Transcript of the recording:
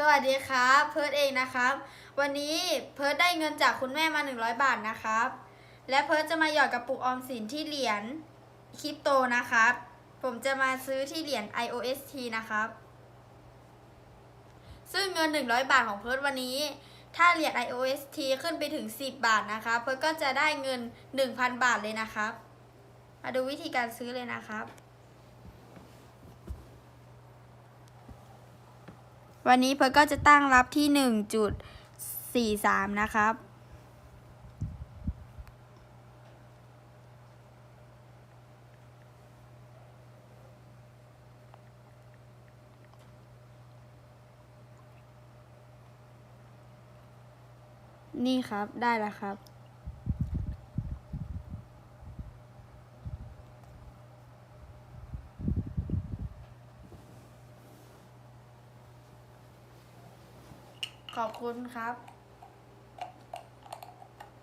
สวัสดีครับ เพิร์ดเองนะครับ วันนี้เพิร์ดได้เงินจากคุณแม่มา 100 บาทนะครับ และเพิร์ดจะมาหยอดกระปุกออมสินที่เหรียญคริปโตนะครับ ผมจะมาซื้อที่เหรียญ IOST นะครับ ซึ่งเงิน 100 บาทของเพิร์ดวันนี้ ถ้าเหรียญ IOST ขึ้นไปถึง 10 บาทนะครับเพิร์ดก็จะได้เงิน 1,000 บาทเลยนะครับ มาดูวิธีการซื้อเลยนะครับ วันนี้เพิร์ก็จะตั้งรับที่ 1.43 นะครับ นี่ครับได้แล้วครับ ขอบคุณครับ